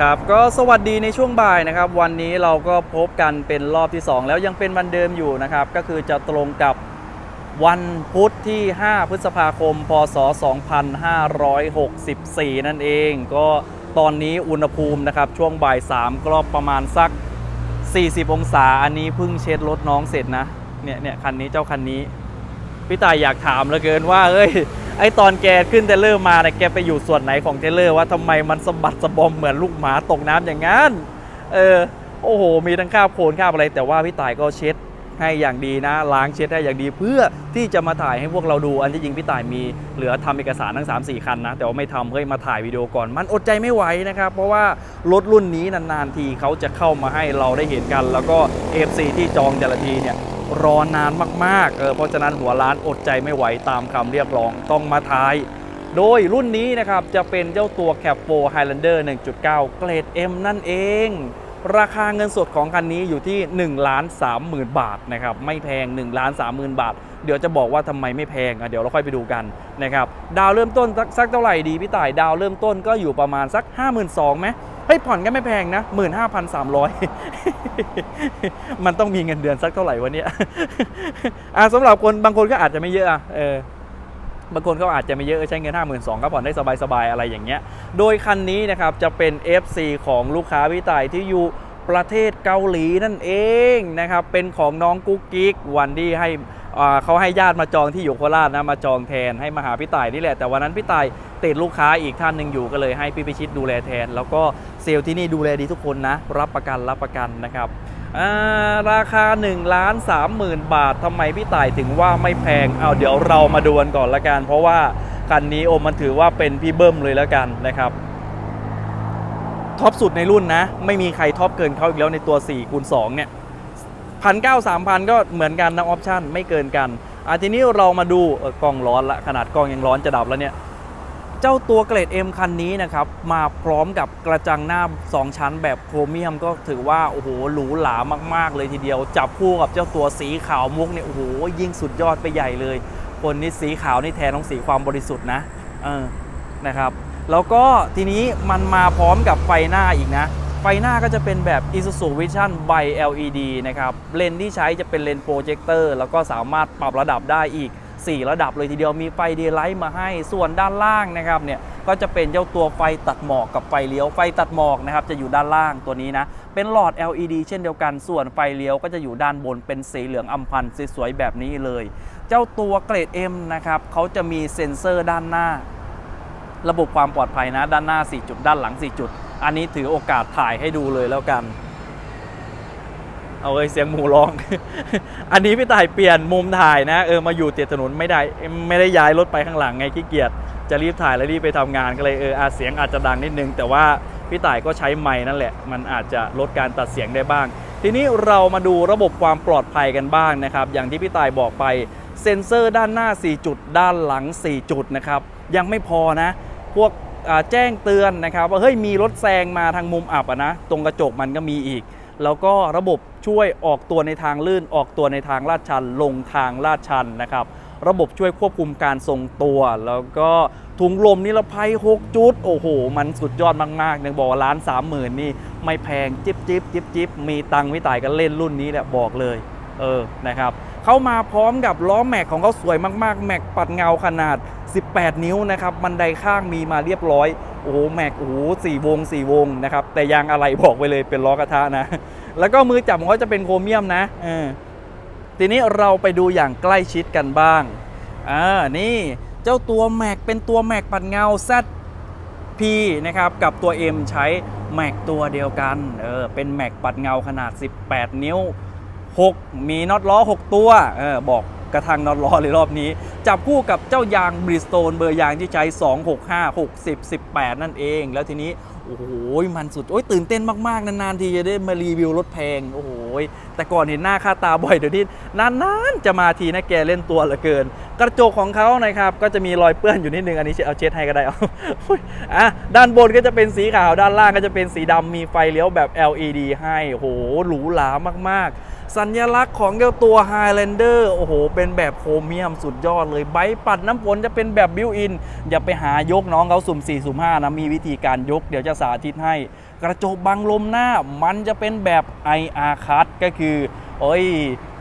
ครับก็สวัสดีในช่วงบ่ายนะครับ วันนี้เราก็พบกันเป็นรอบที่ 2 แล้วยังเป็นวันเดิมอยู่นะครับ ก็คือจะตรงกับวันพุธที่ 5 พฤษภาคม พศ 2564 นั่นเอง ก็ตอนนี้อุณหภูมินะครับ ช่วงบ่าย 3 ก็ประมาณสัก 40 องศา อันนี้เพิ่งเช็ดรถน้องเสร็จนะ เนี่ยเนี่ยคันนี้เจ้าคันนี้ พี่ตายอยากถามเหลือเกินว่า เอ้ย ไอตอนแกขึ้นเทเลอร์มาเนี่ยแกไปอยู่ส่วนไหนของเทเลอร์ว่าทำไมมันสะบัดสะบอมเหมือนลูกหมาตกน้ำอย่างนั้นเออโอ้โห มีทั้งคราบโคลนคราบอะไร แต่ว่าพี่ตายก็เช็ดให้อย่างดีนะ ล้างเช็ดให้อย่างดี เพื่อที่จะมาถ่ายให้พวกเราดู อันที่จริงพี่ตายมีเหลือทำเอกสารทั้ง 3 4 คันนะ แต่ว่าไม่ทำเฮ้ยมาถ่ายวิดีโอก่อน มันอดใจไม่ไหวนะครับ เพราะว่ารถรุ่นนี้นานๆทีเขาจะเข้ามาให้เราได้เห็นกัน แล้วก็ FC ที่จองแต่ละทีเนี่ย รอนานมากๆเออเพราะฉะนั้นหัวร้านอดใจไม่ไหวตามคำเรียกร้องต้องมาทาย โดยรุ่นนี้นะครับจะเป็นเจ้าตัว Cap 4 Highlander 1.9 เกรด M นั่นเอง ราคาเงินสดของคันนี้อยู่ที่1ล้าน30,000 บาทนะครับไม่แพง1ล้าน30,000 บาท เดี๋ยวจะบอกว่าทำไมไม่แพงอะเดี๋ยวเราค่อยไปดูกันนะครับดาวเริ่มต้นสักสักเท่าไหร่ดีพี่ต่ายดาวเริ่มต้นก็อยู่ประมาณสัก 52,000ไหม เฮ้ยผ่อนก็ไม่แพงนะ 15,300 มันต้องมีเงินเดือนสักเท่าไหร่วะเนี่ยอะสำหรับคนบางคนก็อาจจะไม่เยอะอะเออบางคนก็อาจจะไม่เยอะใช้เงิน 5 2 0 0 0ก็ผ่อนได้สบาย ๆ อะไรอย่างเงี้ย โดยคันนี้นะครับจะเป็น FC ของลูกค้าพี่ต่ายที่อยู่ประเทศเกาหลีนั่นเองนะครับ เป็นของน้องกุ๊กกิ๊กวันที่ให้อ่าเขาให้ญาติมาจองที่อยู่โคราชนะมาจองแทนให้มาหาพี่ต่ายนี่แหละแต่วันนั้นพี่ต่ายติดลูกค้าอีกท่านหนึ่งอยู่ก็เลยให้พี่พิชิตดูแลแทน แล้วก็ เซลล์ที่นี่ดูแลดีทุกคนนะ รับประกันรับประกันนะครับาราคา1ล้าน3หมื่นบาททำไมพี่ต่ายถึงว่าไม่แพงเอาเดี๋ยวเรามาดูกันก่อนละกัน เพราะว่าคันนี้โอมันถือว่าเป็นพี่เบิ้มเลยล้วกันนะครับท็อปสุดในรุ่นนะ ไม่มีใครท็อปเกินเขาอีกแล้วในตัว4คูณ2เนี่ยพันเก้าสามพันก็เหมือนกันนะออปชั่นไม่เกินกันอะทีนี้เรามาดูกล้องร้อนละขนาดกล้องยังร้อนจะดับแล้วเนี่ย เจ้าตัวเกรด M คันนี้นะครับ มาพร้อมกับกระจังหน้า 2 ชั้นแบบโครเมียมก็ถือว่า โอ้โห หรูหรามาก ๆ เลยทีเดียว จับคู่กับเจ้าตัวสีขาวมุกเนี่ย โอ้โห ยิ่งสุดยอดไปใหญ่เลย คนนี้สีขาวนี่แทนต้องสีความบริสุทธิ์นะ เออ นะครับ แล้วก็ทีนี้มันมาพร้อมกับไฟหน้าอีกนะ ไฟหน้าก็จะเป็นแบบ Isuzu Vision by LED นะครับ เลนที่ใช้จะเป็นเลนโปรเจคเตอร์แล้วก็สามารถปรับระดับได้อีก 4 ระดับเลยทีเดียวมีไฟเดย์ไลท์มาให้ส่วนด้านล่างนะครับเนี่ยก็จะเป็นเจ้าตัวไฟตัดหมอกกับไฟเลี้ยวไฟตัดหมอกนะครับจะอยู่ด้านล่างตัวนี้นะเป็นหลอด LED เช่นเดียวกัน ส่วนไฟเลี้ยวก็จะอยู่ด้านบนเป็นสีเหลืองอำพันธ์สวยๆแบบนี้เลย เจ้าตัวเกรด M นะครับเขาจะมีเซ็นเซอร์ด้านหน้า ระบบความปลอดภัยนะด้านหน้า 4 จุด ด้านหลัง 4 จุด อันนี้ถือโอกาสถ่ายให้ดูเลยแล้วกัน เอาเลยเสียงหมูร้อง อันนี้พี่ต่ายเปลี่ยนมุมถ่ายนะ เออมาอยู่ติดถนนไม่ได้ไม่ได้ย้ายรถไปข้างหลังไงขี้เกียจจะรีบถ่ายแล้วรีบไปทำงานก็เลยเอออาเสียงอาจจะดังนิดนึง แต่ว่าพี่ต่ายก็ใช้ไม้นั่นแหละ มันอาจจะลดการตัดเสียงได้บ้าง ทีนี้เรามาดูระบบความปลอดภัยกันบ้างนะครับ อย่างที่พี่ต่ายบอกไปเซ็นเซอร์ด้านหน้า 4 จุด ด้านหลัง 4 จุดนะครับยังไม่พอนะ พวกแจ้งเตือนนะครับว่าเฮ้ยมีรถแซงมาทางมุมอับอะนะ ตรงกระจกมันก็มีอีก แล้วก็ระบบช่วยออกตัวในทางลื่นออกตัวในทางลาดชัน ลงทางลาดชันนะครับ ระบบช่วยควบคุมการทรงตัว แล้วก็ถุงลมนิรภัย 6 จุด โอ้โห มันสุดยอดมากๆเนี่ยบอกว่าล้านสามหมื่นนี่ ไม่แพง จิบจิบจิบจิบมีตังค์ไม่ตายกันเล่นรุ่นนี้แหละบอกเลย เออนะครับเข้ามาพร้อมกับล้อแม็กของเขาสวยมากๆ แม็กปัดเงาขนาด 18 นิ้วนะครับบันไดข้างมีมาเรียบร้อย โอ้โหแม็กโอ้โหสี่วงสี่วงนะครับแต่ยางอะไรบอกไปเลยเป็นล้อกระทะนะ แล้วก็มือจับของเขาจะเป็นโครเมียมนะเออทีนี้เราไปดูอย่างใกล้ชิดกันบ้างอ่านี่เจ้าตัวแม็กเป็นตัวแม็กปัดเงา ZP นะครับกับตัว M ใช้แม็กตัวเดียวกันเออเป็นแม็กปัดเงาขนาด 18 นิ้ว 6 มีน็อตล้อ 6 ตัวเออบอก กระทังนอตล้อเลยรอบนี้ จับคู่กับเจ้ายางบริสโตนเบอร์ยางที่ใช้ 265 60 18 นั่นเอง แล้วทีนี้ โอ้โห มันสุด โอ้ยตื่นเต้นมาก ๆ นานๆ ทีจะได้มารีวิวรถแพง โอ้โห แต่ก่อนเห็นหน้าค่าตาบ่อยเดี๋ยวนี้นานๆ จะมาทีนะแกเล่นตัวเหลือเกิน กระจกของเขานะครับ ก็จะมีรอยเปื้อนอยู่นิดนึง อันนี้เอาเช็ดให้ก็ได้เอาอะด้านบนก็จะเป็นสีขาว ด้านล่างก็จะเป็นสีดำมีไฟเลี้ยวแบบ LED ให้ โอ้โห หรูหรามากๆ สัญลักษณ์ของเจ้าตัว Highlander โอ้โห เป็นแบบโครเมียมสุดยอดเลยใบปัดน้ำฝนจะเป็นแบบบิวอิน อย่าไปหายกน้องเขาสุ่ม 4 สุ่ม 5 นะ มีวิธีการยกเดี๋ยวจะสาธิตให้ กระจกบังลมหน้ามันจะเป็นแบบ IR cut ก็คือโอ้ย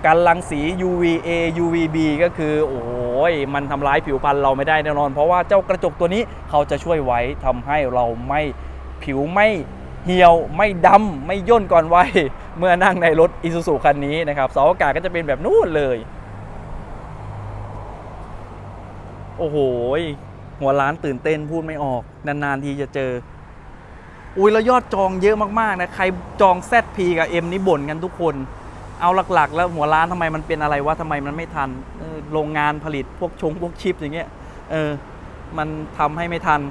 กันรังสี UVA UVB ก็คือโอ้ยมันทำร้ายผิวพรรณเราไม่ได้แน่นอน เพราะว่าเจ้ากระจกตัวนี้เขาจะช่วยไว้ทำให้เราไม่ผิวไม่ เหี่ยวไม่ดำไม่ย่นก่อนวัยเมื่อนั่งในรถอีซูซูคันนี้นะครับเสาอากาศก็จะเป็นแบบนู้นเลย โอ้โหหัวร้านตื่นเต้นพูดไม่ออก นาน ๆ ทีจะเจอ อุ้ยแล้วยอดจองเยอะมากๆนะ ใครจอง ZP กับ M นี่บ่นกันทุกคน เอาหลักๆ แล้วหัวร้านทำไมมันเป็นอะไรวะทำไมมันไม่ทันโรงงานผลิตพวกชงพวกชิปอย่างเงี้ยเออมันทำให้ไม่ทัน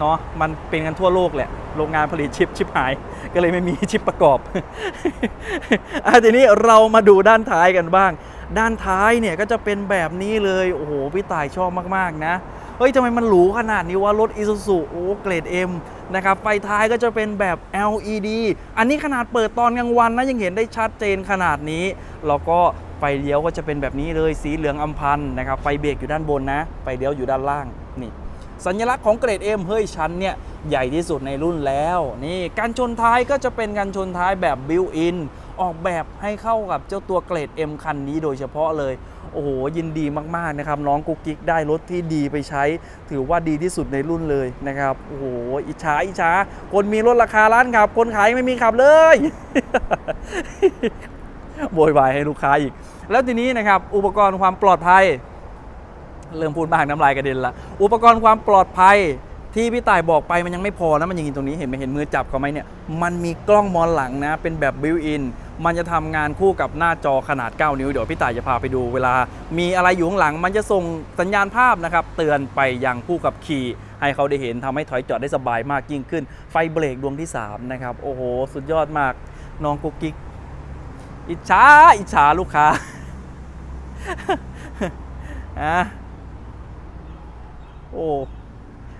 เนาะมันเป็นกันทั่วโลกแหละโรงงานผลิตชิปชิปหาย ก็เลยไม่มีชิปประกอบอะทีนี้เรามาดูด้านท้ายกันบ้าง ด้านท้ายเนี่ยก็จะเป็นแบบนี้เลยโอ้โหพี่ต่ายชอบมากๆนะเฮ้ยทำไมมันหรูขนาดนี้ว่ารถ Isuzu โอ้เกรด M นะครับไฟท้ายก็จะเป็นแบบ LED อันนี้ขนาดเปิดตอนกลางวันนะยังเห็นได้ชัดเจนขนาดนี้ แล้วก็ไฟเลี้ยวก็จะเป็นแบบนี้เลยสีเหลืองอำพันธ์นะครับไฟเบรกอยู่ด้านบนนะ ไฟเลี้ยวอยู่ด้านล่างนี่ สัญลักษณ์ของเกรด M เฮ้ยชั้นเนี่ยใหญ่ที่สุดในรุ่นแล้ว นี่การชนท้ายก็จะเป็นการชนท้ายแบบบิวอินออกแบบให้เข้ากับเจ้าตัวเกรด M คันนี้โดยเฉพาะเลย โอ้โห ยินดีมาก ๆ นะครับ น้องกุ๊กกิ๊กได้รถที่ดีไปใช้ ถือว่าดีที่สุดในรุ่นเลยนะครับ โอ้โห อิจฉาอิจฉาคนมีรถราคาล้านขับ คนขายไม่มีขับเลยโวยวายให้ลูกค้าอีก แล้วทีนี้นะครับ อุปกรณ์ความปลอดภัย เริ่มพูดมากน้ำลายกระเด็นละ อุปกรณ์ความปลอดภัยที่พี่ต่ายบอกไปมันยังไม่พอนะมันยังมีตรงนี้เห็นไหมเห็นมือจับเขาไหมเนี่ยมันมีกล้องมองหลังนะ เป็นแบบบิวอินมันจะทำงานคู่กับหน้าจอขนาด 9 นิ้ว เดี๋ยวพี่ต่ายจะพาไปดูเวลา มีอะไรอยู่ข้างหลัง มันจะส่งสัญญาณภาพนะครับ เตือนไปยังผู้ขับขี่ ให้เขาได้เห็นทำให้ถอยจอดได้สบายมากยิ่งขึ้น ไฟเบรกดวงที่ 3 นะครับ โอ้โห สุดยอดมากน้องกุ๊กกิ๊กอิจฉาอิจฉาลูกค้าอะ โอ้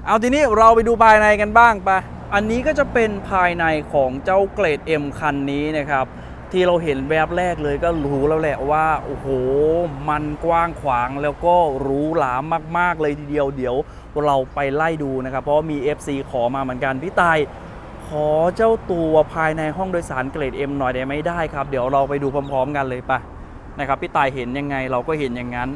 เอาทีนี้เราไปดูภายในกันบ้างปะอันนี้ก็จะเป็นภายในของเจ้าเกรด M คันนี้นะครับ ที่เราเห็นแวบแรกเลยก็รู้แล้วแหละว่า โอ้โห มันกว้างขวางแล้วก็หรูหรามาก ๆ เลยทีเดียวเดี๋ยวเราไปไล่ดูนะครับ เพราะมี FC ขอมาเหมือนกันพี่ตายขอเจ้าตัวภายในห้องโดยสารเกรด M หน่อยได้ไหมได้ครับ เดี๋ยวเราไปดูพร้อม ๆ กันเลยปะนะครับพี่ตายเห็นยังไงเราก็เห็นอย่างนั้น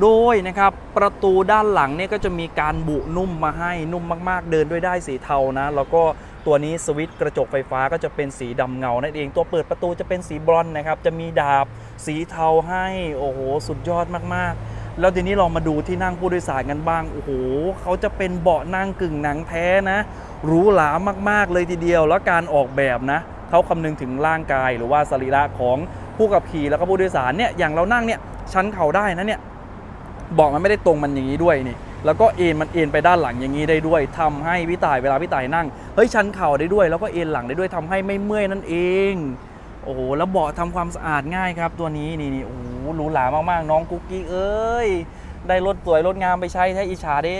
โดยนะครับประตูด้านหลังเนี่ยก็จะมีการบุนุ่มมาให้นุ่มมากๆ เดินด้วยได้สีเทานะแล้วก็ตัวนี้สวิตช์กระจกไฟฟ้าก็จะเป็นสีดำเงานั่นเองตัวเปิดประตูจะเป็นสีบรอนนะครับจะมีดาบสีเทาให้โอ้โหสุดยอดมากๆ แล้วทีนี้เรามาดูที่นั่งผู้โดยสารกันบ้างโอ้โหเขาจะเป็นเบาะนั่งกึ่งหนังแท้นะหรูหรามากๆ เลยทีเดียว แล้วการออกแบบนะเขาคำนึงถึงร่างกายหรือว่าสรีระของผู้ขับขี่แล้วก็ผู้โดยสารเนี่ยอย่างเรานั่งเนี่ยชันเข่าได้นะเนี่ย บอกมันไม่ได้ตรงมันอย่างนี้ด้วยนี่แล้วก็เอ็นมันเอ็นไปด้านหลังอย่างนี้ได้ด้วยทำให้พี่ต่ายเวลาพี่ต่ายนั่งเฮ้ยชันเข่าได้ด้วย แล้วก็เอ็นหลังได้ด้วยทำให้ไม่เมื่อยนั่นเองโอ้โหแล้วเบาะทำความสะอาดง่ายครับ ตัวนี้นี่นี่โอ้โหหรูหรามากๆ น้องกุ๊กกี้เอ้ยได้รถสวยรถงามไปใช้ให้อิจฉาเด้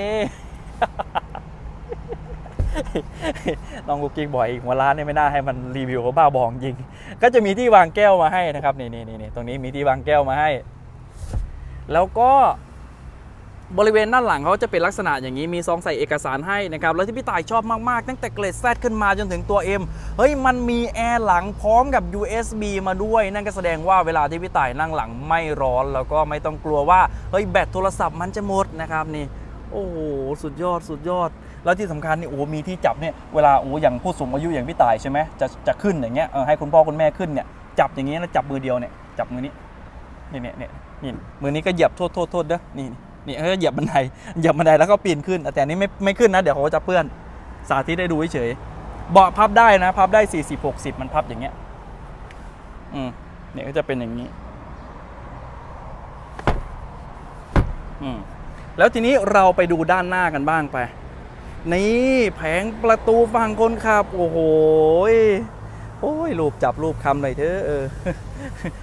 น้องกุ๊กกิ๊กบ่อยอีกหัวร้านเนี่ยไม่น่าให้มันรีวิวเขาบ้าบองจริง ก็จะมีที่วางแก้วมาให้นะครับนี่นี่นี่ตรงนี้มีที่วางแก้วมาให้ แล้วก็ บริเวณด้านหลังเขาจะเป็นลักษณะอย่างนี้มีซองใส่เอกสารให้นะครับแล้วที่พี่ต่ายชอบมากๆ ตั้งแต่เกรด Z ขึ้นมาจนถึงตัว M เฮ้ยมันมีแอร์หลังพร้อมกับ USB มาด้วยนั่นก็แสดงว่าเวลาที่พี่ต่ายนั่งหลังไม่ร้อน แล้วก็ไม่ต้องกลัวว่าเฮ้ยแบตโทรศัพท์มันจะหมดนะครับนี่โอ้โหสุดยอดสุดยอด แล้วที่สำคัญนี่โอ้มีที่จับเนี่ยเวลาโอ้อย่างผู้สูงอายุอย่างพี่ต่ายใช่ไหมจะจะขึ้นอย่างเงี้ยให้คุณพ่อคุณแม่ขึ้นเนี่ยจับอย่างเงี้ยแล้วจับมือเดียวเนี่ยจับมือนี้นี่เนี่ยเนี่ยนี่มือนี้ก็เหยียบโทษโทษโทษเด้อนี่ นี่เขาจะเหยียบบันไดเหยียบบันไดแล้วก็ปีนขึ้น แต่อันนี้ไม่ไม่ขึ้นนะเดี๋ยวเขาจะเปื้อนสาธิตได้ดูเฉยเบาะพับได้นะ พับได้40 60มันพับอย่างเงี้ย อืมเนี่ยก็จะเป็นอย่างนี้ อืมแล้วทีนี้เราไปดูด้านหน้ากันบ้างไป นี่แผงประตูฝั่งคนขับ โอ้โห โอ้ยรูปจับรูปคำเลยเถอะเออ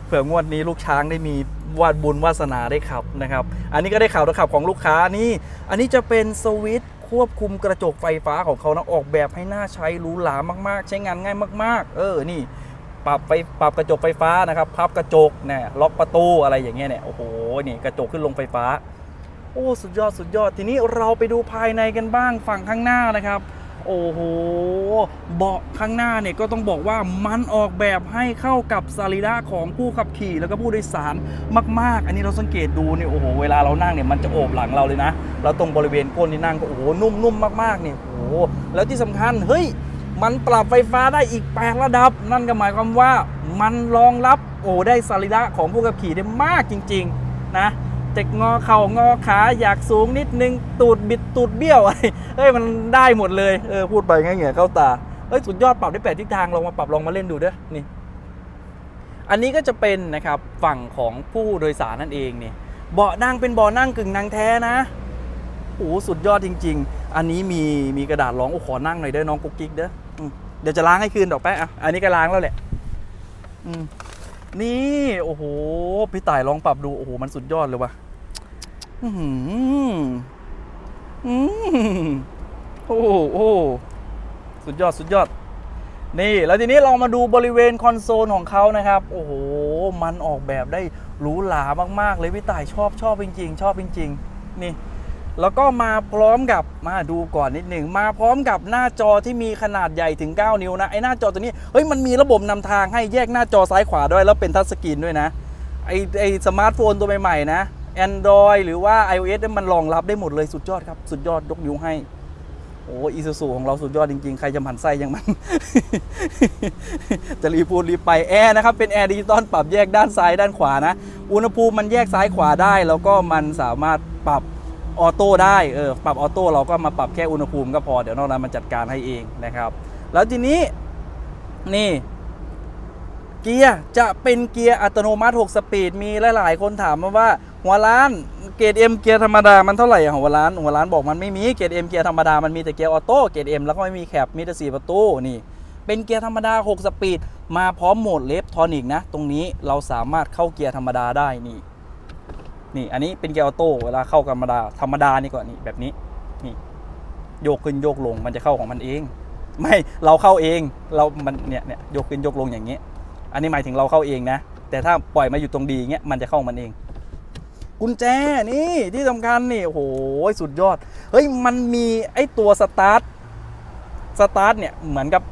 เผื่องวดนี้ลูกช้างได้มีวาดบุญวาสนาได้ขับนะครับ อันนี้ก็ได้ข่าวขับของลูกค้านี่ อันนี้จะเป็นสวิตช์ควบคุมกระจกไฟฟ้าของเขานะออกแบบให้น่าใช้หรูหรามากๆ ใช้งานง่ายมาก ๆ เออนี่ปรับไฟปรับกระจกไฟฟ้านะครับพับกระจกเนี่ยล็อกประตูอะไรอย่างเงี้ยเนี่ยโอ้โหนี่กระจกขึ้นลงไฟฟ้า โอ้สุดยอดสุดยอดทีนี้เราไปดูภายในกันบ้างฝั่งข้างหน้านะครับ โอ้โห เบาะข้างหน้าเนี่ยก็ต้องบอกว่ามันออกแบบให้เข้ากับสรีระของผู้ขับขี่แล้วก็ผู้โดยสารมาก ๆ อันนี้เราสังเกตดูเนี่ยโอ้โหเวลาเรานั่งเนี่ยมันจะโอบหลังเราเลยนะ แล้วตรงบริเวณก้นที่นั่งก็โอ้โหนุ่มๆมากๆเนี่ยโอ้โหแล้วที่สำคัญเฮ้ยมันปรับไฟฟ้าได้อีก8ระดับ นั่นก็หมายความว่ามันรองรับโอ้ได้สรีระของผู้ขับขี่ได้มากจริง ๆ นะ เจะงอเข่างอขาอยากสูงนิดนึงตูดบิดตูดเบี้ยวอะไรเฮ้ยมันได้หมดเลยเออพูดไปง่ายเงื่อเข้าตาเฮ้ยสุดยอดปรับได้แปดทิศทางลองมาปรับลองมาเล่นดูเด้อนี่ อันนี้ก็จะเป็นนะครับฝั่งของผู้โดยสารนั่นเองนี่เบาะนั่งเป็นเบาะนั่งกึ่งนั่งแท้นะโอ้โหสุดยอดจริง ๆ อันนี้มีมีกระดาษรองโอ้ขอนั่งหน่อยเด้อน้องกุ๊กกิ๊กเด้อเดี๋ยวจะล้างให้คืนดอกแป๊ะอะอันนี้ก็ล้างแล้วแหละ อืม นี่โอ้โห พี่ต่ายลองปรับดูโอ้โหมันสุดยอดเลยว่ะอือหืออืมโอ้โหโอ้สุดยอดสุดยอด นี่แล้วทีนี้ลองมาดูบริเวณคอนโซลของเขานะครับ โอ้โห มันออกแบบได้หรูหรามากๆ เลยพี่ต่ายชอบชอบจริง ๆ ชอบจริง ๆ นี่ แล้วก็มาพร้อมกับมาดูก่อนนิดหนึ่งมาพร้อมกับหน้าจอที่มีขนาดใหญ่ถึง 9 นิ้วนะไอ้หน้าจอตัวนี้เฮ้ยมันมีระบบนำทางให้แยกหน้าจอซ้ายขวาด้วยแล้วเป็นทัชสกรีนด้วยนะไอไอสมาร์ทโฟนตัวใหม่ๆนะ Android หรือว่า iOS เนี่ยมันรองรับได้หมดเลยสุดยอดครับ สุดยอดยกนิ้วให้โอ้อีซูซูของเราสุดยอดจริงๆ ใครจะหมันไส้ยังมัน จะรีพูดรีไปแอร์นะครับ เป็นแอร์ดิจิตอลปรับแยกด้านซ้ายด้านขวานะ อุณหภูมิมันแยกซ้ายขวาได้ แล้วก็มันสามารถปรับ ออโต้ได้เออปรับออโต้เราก็มาปรับแค่อุณหภูมิก็พอเดี๋ยวนอกนั้นมันจัดการให้เองนะครับ แล้วทีนี้นี่เกียร์จะเป็นเกียร์อัตโนมัติ 6 สปีด มีหลาย ๆ คนถามมาว่า หัวล้านเกรด M เกียร์ธรรมดา มันเท่าไหร่อะหัวล้านหัวล้านบอกมันไม่มีเกรด M เกียร์ธรรมดา มันมีแต่เกียร์ออโต้เกรด M แล้วก็ไม่มีแคปมีแต่4ประตูนี่ เป็นเกียร์ธรรมดา 6 สปีด มาพร้อมโหมดเลฟทอนิกนะ ตรงนี้เราสามารถเข้าเกียร์ธรรมดาได้นี่ นี่อันนี้เป็นเกียร์ออโต้เวลาเข้าธรรมดาธรรมดานี่ก่อนนี่แบบนี้นี่โยกขึ้นโยกลงมันจะเข้าของมันเอง ไม่เราเข้าเองเรามันเนี่ยเนี่ยโยกขึ้นโยกลงอย่างนี้ อันนี้หมายถึงเราเข้าเองนะ แต่ถ้าปล่อยมาอยู่ตรงดีเงี้ยมันจะเข้ามันเอง กุญแจนี่ที่สำคัญนี่โอ้โหสุดยอด เฮ้ยมันมีไอตัวสตาร์ทสตาร์ทเนี่ยเหมือนกับ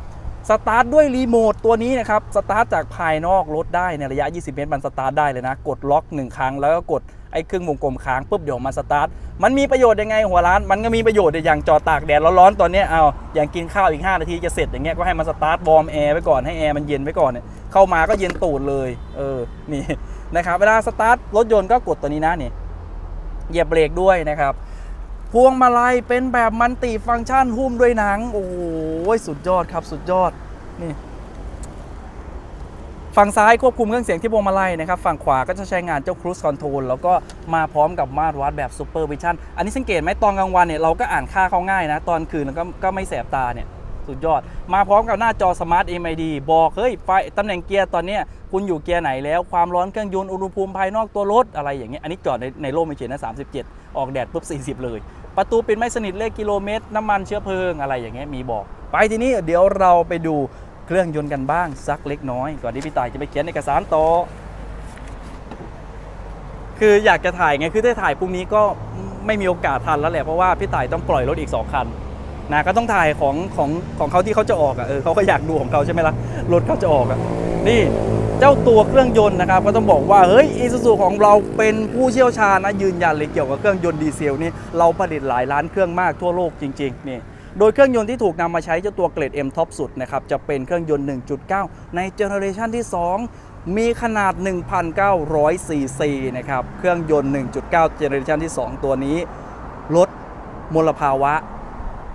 สตาร์ทด้วยรีโมทตัวนี้นะครับ สตาร์ทจากภายนอกรถได้ในระยะ 20 เมตร มันสตาร์ทได้เลยนะ กดล็อกหนึ่งครั้งแล้วก็กดไอ้เครื่องวงกลมค้างปุ๊บเดี๋ยวมาสตาร์ท มันมีประโยชน์ยังไงหัวร้าน มันก็มีประโยชน์อย่างจอดตากแดดร้อนๆตอนนี้เอาอย่างกินข้าวอีก 5 นาทีจะเสร็จอย่างเงี้ยก็ให้มันสตาร์ทวอร์มแอร์ไว้ก่อนให้แอร์มันเย็นไว้ก่อนเนี่ยเข้ามาก็เย็นตูดเลยเออนี่นะครับเวลาสตาร์ทรถยนต์ก็กดตัวนี้นะนี่เหยียบเบรกด้วยนะครับ พวงมาลัยเป็นแบบมันติฟังก์ชันหุ้มด้วยหนัง โอ้โหสุดยอดครับสุดยอดนี่ฝั่งซ้ายควบคุมเครื่องเสียงที่พวงมาลัยนะครับฝั่งขวาก็จะใช้งานเจ้า Cruise Control แล้วก็มาพร้อมกับมาตรวัดแบบ Super Vision อันนี้สังเกตไหมตอนกลางวันเนี่ยเราก็อ่านค่าเขาง่ายนะ ตอนคืนแล้วก็ก็ไม่แสบตาเนี่ยสุดยอด มาพร้อมกับหน้าจอ Smart MID บอกเฮ้ยไฟตำแหน่งเกียร์ตอนนี้คุณอยู่เกียร์ไหนแล้วความร้อนเครื่องยนต์อุณหภูมิภายนอกตัวรถอะไรอย่างเงี้ยอันนี้จอดในในร่มเฉยๆนะ37 ออกแดดปุ๊บ 40 เลย ประตูปิดไม่สนิทเลขกิโลเมตร น้ำมันเชื้อเพลิงอะไรอย่างเงี้ยมีบอก ไปทีนี้เดี๋ยวเราไปดูเครื่องยนต์กันบ้างสักเล็กน้อย ก่อนที่พี่ตายจะไปเขียนเอกสารต่อคืออยากจะถ่ายไงคือถ้าถ่ายพรุ่งนี้ก็ไม่มีโอกาสทันแล้วแหละเพราะว่าพี่ต่ายต้องปล่อยรถอีก 2 คันนะก็ต้องถ่ายของของของเขาที่เขาจะออกอะเออเขาก็อยากดูของเขาใช่ไหมล่ะรถเขาจะออกอะนี่ เจ้าตัวเครื่องยนต์นะครับก็ต้องบอกว่าเฮ้ยอีซูซูของเราเป็นผู้เชี่ยวชาญนะยืนยันเลยเกี่ยวกับเครื่องยนต์ดีเซลนี่เราผลิตหลายล้านเครื่องมากทั่วโลกจริงๆนี่โดยเครื่องยนต์ที่ถูกนำมาใช้เจ้าตัวเกรด M ท็อปสุดนะครับจะเป็นเครื่องยนต์ 1.9 ในเจเนอเรชันที่ 2มีขนาด 1,900 ซีซีนะครับ เครื่องยนต์ 1.9 เจเนอเรชันที่ 2 ตัวนี้ ลดมลภาวะ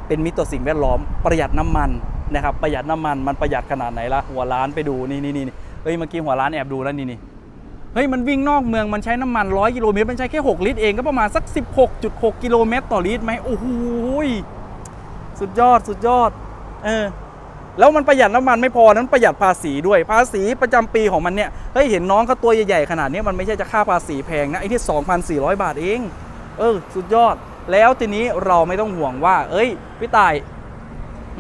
เป็นมิตรต่อสิ่งแวดล้อม ประหยัดน้ำมันนะครับ ประหยัดน้ำมัน มันประหยัดขนาดไหนล่ะ หัวล้านไปดู นี่นี่นี่ เฮ้ยเมื่อกี้หัวล้านแอบดูแล้วนี่นี่เฮ้ยมันวิ่งนอกเมืองมันใช้น้ำมัน 100 กิโลเมตรมันใช้แค่ 6 ลิตรเองก็ประมาณสัก 16.6 กิโลเมตรต่อลิตรไหมโอ้โหสุดยอดสุดยอดเออแล้วมันประหยัดน้ำมันไม่พอนั้นประหยัดภาษีด้วยภาษีประจำปีของมันเนี่ยเฮ้ยเห็นน้องเขาตัวใหญ่ๆขนาดนี้มันไม่ใช่จะค่าภาษีแพงนะไอ้ที่ 2,400 บาทเอง เออ สุดยอด แล้วทีนี้เราไม่ต้องห่วงว่า เอ้ยพี่ต่าย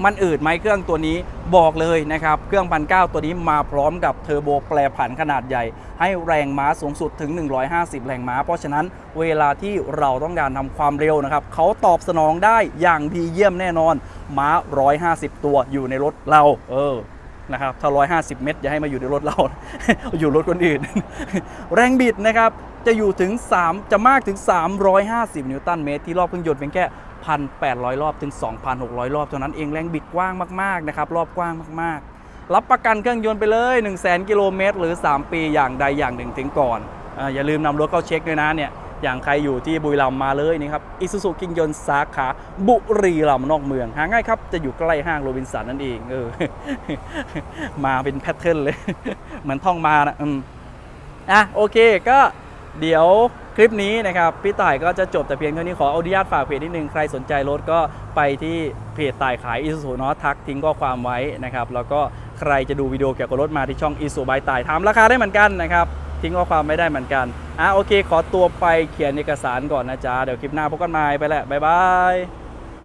มันอืดไหมเครื่องตัวนี้บอกเลยนะครับ เครื่องพันเตัวนี้มาพร้อมกับเทอร์โบแปรผันขนาดใหญ่ ให้แรงม้าสูงสุดถึง 150 แรงม้า เพราะฉะนั้นเวลาที่เราต้องการทำความเร็วนะครับเขาตอบสนองได้อย่างดีเยี่ยมแน่นอน ม้า 150 ตัวอยู่ในรถเรา เออนะครับถ้า150 เมตรอย่าให้มาอยู่ในรถเรา อยู่รถคนอื่น แรงบิดนะครับจะอยู่ถึง 3 จะมากถึง 350 นิวตันเมตรที่รอบเครื่องยนต์เพียงแค่ 1,800 รอบถึง 2,600 รอบเท่านั้นเองแรงบิดกว้างมากๆนะครับรอบกว้างมากๆ รับประกันเครื่องยนต์ไปเลย 1 0 0 0 0 0กิโลเมตรหรือ 3 ปีอย่างใดอย่างหนึ่งถึงก่อนออย่าลืมนำรถเข้าเช็คด้วยนะเนี่ยอย่างใครอยู่ที่บุรีรัมย์มาเลยนี่ครับอิซูซูกิงยนต์สาขาบุรีรัมย์นอกเมือง หาง่ายครับ จะอยู่ใกล้ห้างโรบินสันนั่นเองเออมาเป็นแพทเทิร์นเลย เหมือนท่องมานะอืมอะโอเคก็ เดี๋ยวคลิปนี้นะครับพี่ต่ายก็จะจบแต่เพียงเท่านี้ขออนุญาตฝากเพจนิดนึง ใครสนใจรถก็ไปที่เพจต่ายขายอิซูซูเนาะทักทิ้งข้อความไว้นะครับ แล้วก็ใครจะดูวิดีโอเกี่ยวกับรถมาที่ช่องอิสุบายต่ายถามราคาได้เหมือนกันนะครับ ทิ้งข้อความไม่ได้เหมือนกันอะโอเค ขอตัวไปเขียนเอกสารก่อนนะจ๊ะเดี๋ยวคลิปหน้าพบกันใหม่ไปแหละบ๊ายบาย